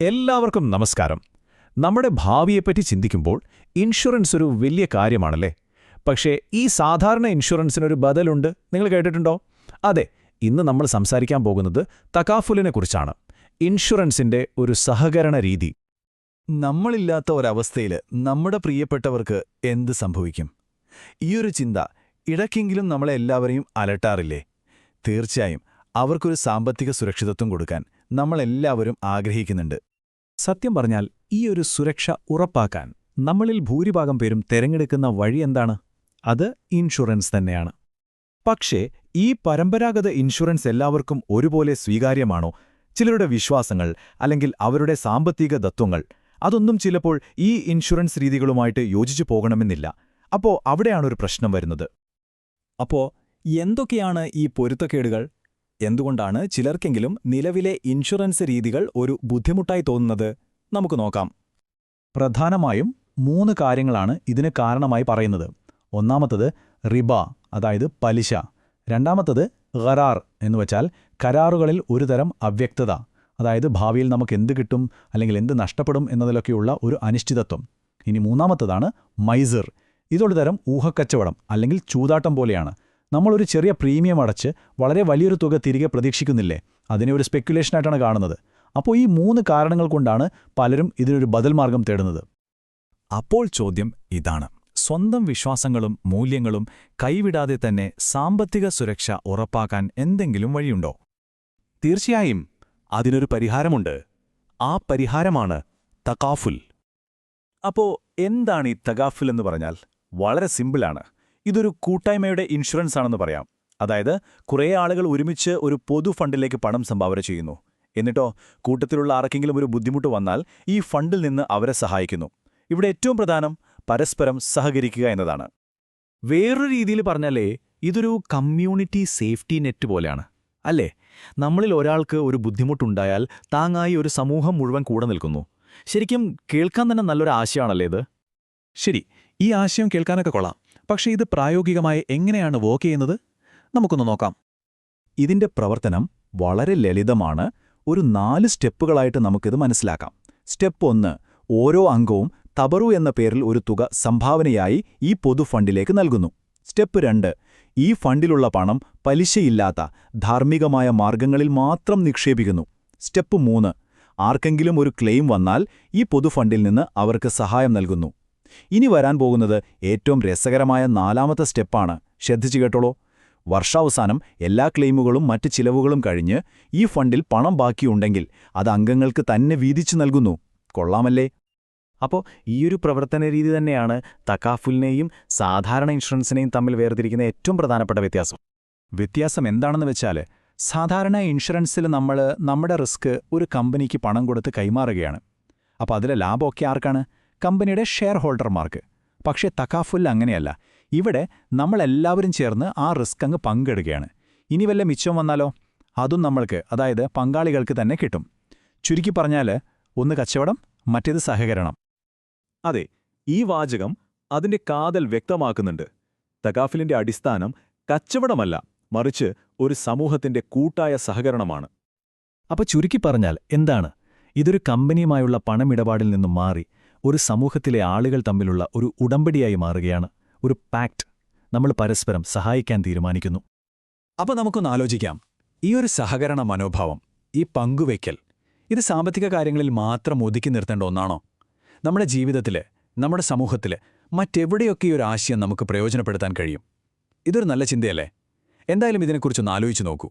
എല്ലാവർക്കും നമസ്കാരം. നമ്മുടെ ഭാവിയെപ്പറ്റി ചിന്തിക്കുമ്പോൾ ഇൻഷുറൻസ് ഒരു വലിയ കാര്യമാണല്ലേ? പക്ഷേ ഈ സാധാരണ ഇൻഷുറൻസിനൊരു ബദലുണ്ട്. നിങ്ങൾ കേട്ടിട്ടുണ്ടോ? അതെ ഇന്ന് നമ്മൾ സംസാരിക്കാൻ പോകുന്നത് തക്കാഫുലിനെക്കുറിച്ചാണ് ഇൻഷുറൻസിന്റെ ഒരു സഹകരണ രീതി. നമ്മളില്ലാത്ത ഒരവസ്ഥയിൽ നമ്മുടെ പ്രിയപ്പെട്ടവർക്ക് എന്ത് സംഭവിക്കും? ഈയൊരു ചിന്ത ഇടയ്ക്കെങ്കിലും നമ്മളെ എല്ലാവരെയും അലട്ടാറില്ലേ? തീർച്ചയായും അവർക്കൊരു സാമ്പത്തിക സുരക്ഷിതത്വം കൊടുക്കാൻ നമ്മളെല്ലാവരും ആഗ്രഹിക്കുന്നുണ്ട്. സത്യം പറഞ്ഞാൽ ഈ ഒരു സുരക്ഷ ഉറപ്പാക്കാൻ നമ്മളിൽ ഭൂരിഭാഗം പേരും തിരഞ്ഞെടുക്കുന്ന വഴി എന്താണ്? അത് ഇൻഷുറൻസ് തന്നെയാണ്. പക്ഷേ ഈ പരമ്പരാഗത ഇൻഷുറൻസ് എല്ലാവർക്കും ഒരുപോലെ സ്വീകാര്യമാണോ? ചിലരുടെ വിശ്വാസങ്ങൾ അല്ലെങ്കിൽ അവരുടെ സാമ്പത്തിക തത്വങ്ങൾ അതൊന്നും ചിലപ്പോൾ ഈ ഇൻഷുറൻസ് രീതികളുമായിട്ട് യോജിച്ചു പോകണമെന്നില്ല. അപ്പോ അവിടെയാണൊരു പ്രശ്നം വരുന്നത്. അപ്പോ എന്തൊക്കെയാണ് ഈ പൊരുത്തക്കേടുകൾ? എന്തുകൊണ്ടാണ് ചിലർക്കെങ്കിലും നിലവിലെ ഇൻഷുറൻസ് രീതികൾ ഒരു ബുദ്ധിമുട്ടായി തോന്നുന്നത്? നമുക്ക് നോക്കാം. പ്രധാനമായും മൂന്ന് കാര്യങ്ങളാണ് ഇതിന് കാരണമായി പറയുന്നത്. ഒന്നാമത്തത് റിബ അതായത് പലിശ. രണ്ടാമത്തത് ഖറാർ എന്നുവച്ചാൽ കരാറുകളിൽ ഒരുതരം അവ്യക്തത. അതായത് ഭാവിയിൽ നമുക്ക് എന്ത് കിട്ടും അല്ലെങ്കിൽ എന്ത് നഷ്ടപ്പെടും എന്നതിലൊക്കെയുള്ള ഒരു അനിശ്ചിതത്വം. ഇനി മൂന്നാമത്തതാണ് മൈസർ. ഇതൊരു തരം ഊഹക്കച്ചവടം അല്ലെങ്കിൽ ചൂതാട്ടം പോലെയാണ്. നമ്മളൊരു ചെറിയ പ്രീമിയം അടച്ച് വളരെ വലിയൊരു തുക തിരികെ പ്രതീക്ഷിക്കുന്നില്ലേ? അതിനെ ഒരു സ്പെക്കുലേഷനായിട്ടാണ് കാണുന്നത്. അപ്പോൾ ഈ മൂന്ന് കാരണങ്ങൾ കൊണ്ടാണ് പലരും ഇതിനൊരു ബദൽ മാർഗം തേടുന്നത്. അപ്പോൾ ചോദ്യം ഇതാണ്. സ്വന്തം വിശ്വാസങ്ങളും മൂല്യങ്ങളും കൈവിടാതെ തന്നെ സാമ്പത്തിക സുരക്ഷ ഉറപ്പാക്കാൻ എന്തെങ്കിലും വഴിയുണ്ടോ? തീർച്ചയായും അതിനൊരു പരിഹാരമുണ്ട്. ആ പരിഹാരമാണ് തകാഫുൽ. അപ്പോ എന്താണ് ഈ തകാഫുൽ എന്ന് പറഞ്ഞാൽ? വളരെ സിമ്പിളാണ്. ഇതൊരു കൂട്ടായ്മയുടെ ഇൻഷുറൻസ് ആണെന്ന് പറയാം. അതായത് കുറേ ആളുകൾ ഒരുമിച്ച് ഒരു പൊതു ഫണ്ടിലേക്ക് പണം സംഭാവന ചെയ്യുന്നു. എന്നിട്ടോ കൂട്ടത്തിലുള്ള ആർക്കെങ്കിലും ഒരു ബുദ്ധിമുട്ട് വന്നാൽ ഈ ഫണ്ടിൽ നിന്ന് അവരെ സഹായിക്കുന്നു. ഇവിടെ ഏറ്റവും പ്രധാനം പരസ്പരം സഹകരിക്കുക എന്നതാണ്. വേറൊരു രീതിയിൽ പറഞ്ഞാലേ ഇതൊരു കമ്മ്യൂണിറ്റി സേഫ്റ്റി നെറ്റ് പോലെയാണ്. അല്ലേ? നമ്മളിൽ ഒരാൾക്ക് ഒരു ബുദ്ധിമുട്ടുണ്ടായാൽ താങ്ങായി ഒരു സമൂഹം മുഴുവൻ കൂടെ നിൽക്കുന്നു. ശരിക്കും കേൾക്കാൻ തന്നെ നല്ലൊരു ആശയമാണല്ലേ ഇത്? ശരി ഈ ആശയം കേൾക്കാനൊക്കെ കൊള്ളാം. പക്ഷേ ഇത് പ്രായോഗികമായി എങ്ങനെയാണ് വർക്ക് ചെയ്യുന്നത്? നമുക്കൊന്ന് നോക്കാം. ഇതിന്റെ പ്രവർത്തനം വളരെ ലളിതമാണ്. ഒരു നാല് സ്റ്റെപ്പുകളായിട്ട് നമുക്കിത് മനസ്സിലാക്കാം. സ്റ്റെപ്പ് ഒന്ന് ഓരോ അംഗവും തബറു എന്ന പേരിൽ ഒരു തുക സംഭാവനയായി ഈ പൊതു ഫണ്ടിലേക്ക് നൽകുന്നു. സ്റ്റെപ്പ് രണ്ട് ഈ ഫണ്ടിലുള്ള പണം പലിശയില്ലാത്ത ധാർമ്മികമായ മാർഗങ്ങളിൽ മാത്രം നിക്ഷേപിക്കുന്നു. സ്റ്റെപ്പ് മൂന്ന് ആർക്കെങ്കിലും ഒരു ക്ലെയിം വന്നാൽ ഈ പൊതു ഫണ്ടിൽ നിന്ന് അവർക്ക് സഹായം നൽകുന്നു. ഇനി വരാൻ പോകുന്നത് ഏറ്റവും രസകരമായ നാലാമത്തെ സ്റ്റെപ്പാണ്. ശ്രദ്ധിച്ചു കേട്ടോളൂ. വർഷാവസാനം എല്ലാ ക്ലെയിമുകളും മറ്റ് ചിലവുകളും കഴിഞ്ഞ് ഈ ഫണ്ടിൽ പണം ബാക്കിയുണ്ടെങ്കിൽ അത് അംഗങ്ങൾക്ക് തന്നെ വീതിച്ചു നൽകുന്നു. കൊള്ളാമല്ലേ? അപ്പോൾ ഈയൊരു പ്രവർത്തന രീതി തന്നെയാണ് തക്കാഫുലിനെയും സാധാരണ ഇൻഷുറൻസിനെയും തമ്മിൽ വേർതിരിക്കുന്ന ഏറ്റവും പ്രധാനപ്പെട്ട വ്യത്യാസം. വ്യത്യാസം എന്താണെന്ന് വെച്ചാൽ സാധാരണ ഇൻഷുറൻസിൽ നമ്മൾ നമ്മുടെ റിസ്ക് ഒരു കമ്പനിക്ക് പണം കൊടുത്ത് കൈമാറുകയാണ്. അപ്പോൾ അതിലെ ലാഭമൊക്കെ ആർക്കാണ്? കമ്പനിയുടെ ഷെയർ ഹോൾഡർമാർക്ക് പക്ഷേ തക്കാഫുൽ അങ്ങനെയല്ല. ഇവിടെ നമ്മളെല്ലാവരും ചേർന്ന് ആ റിസ്ക് അങ്ങ് പങ്കിടുകയാണ്. ഇനി വല്ല മിച്ചം വന്നാലോ? അതും നമ്മൾക്ക് അതായത് പങ്കാളികൾക്ക് തന്നെ കിട്ടും. ചുരുക്കി പറഞ്ഞാൽ ഒന്ന് കച്ചവടം മറ്റേത് സഹകരണം. അതെ ഈ വാചകം അതിന്റെ കാതൽ വ്യക്തമാക്കുന്നുണ്ട്. തകാഫിലിന്റെ അടിസ്ഥാനം കച്ചവടമല്ല മറിച്ച് ഒരു സമൂഹത്തിന്റെ കൂട്ടായ സഹകരണമാണ്. അപ്പൊ ചുരുക്കി പറഞ്ഞാൽ എന്താണ്? ഇതൊരു കമ്പനിയുമായുള്ള പണമിടപാടിൽ നിന്നും മാറി ഒരു സമൂഹത്തിലെ ആളുകൾ തമ്മിലുള്ള ഒരു ഉടമ്പടിയായി മാറുകയാണ് ഒരു പാക്ട് നമ്മൾ പരസ്പരം സഹായിക്കാൻ തീരുമാനിക്കുന്നു. അപ്പോൾ നമുക്കൊന്ന് ആലോചിക്കാം. ഈ ഒരു സഹകരണ മനോഭാവം ഈ പങ്കുവയ്ക്കൽ ഇത് സാമ്പത്തിക കാര്യങ്ങളിൽ മാത്രം ഒതുക്കി നിർത്തേണ്ട ഒന്നാണോ? നമ്മുടെ ജീവിതത്തിൽ നമ്മുടെ സമൂഹത്തിൽ മറ്റെവിടെയൊക്കെ ഈ ഒരു ആശയം നമുക്ക് പ്രയോജനപ്പെടുത്താൻ കഴിയും? ഇതൊരു നല്ല ചിന്തയല്ലേ? എന്തായാലും ഇതിനെക്കുറിച്ചൊന്ന് ആലോചിച്ച് നോക്കൂ.